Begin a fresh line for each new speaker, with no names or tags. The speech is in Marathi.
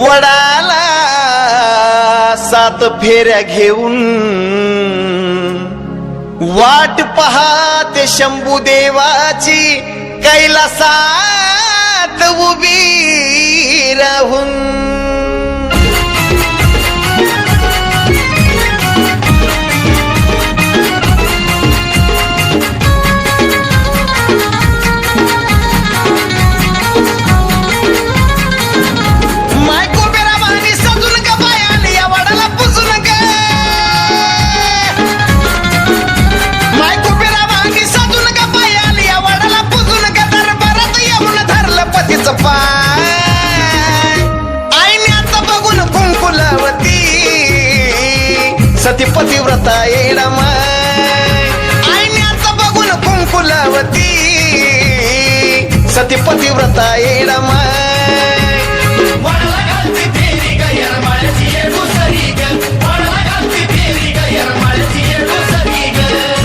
वडाला सात फेऱ्या घेऊन वाट पहाते शंभू देवाची कैलासात उभी राहून. सती पतिव्रता येडा माय आईने बघून कुंकुलावती. सती पतिव्रता येडा माय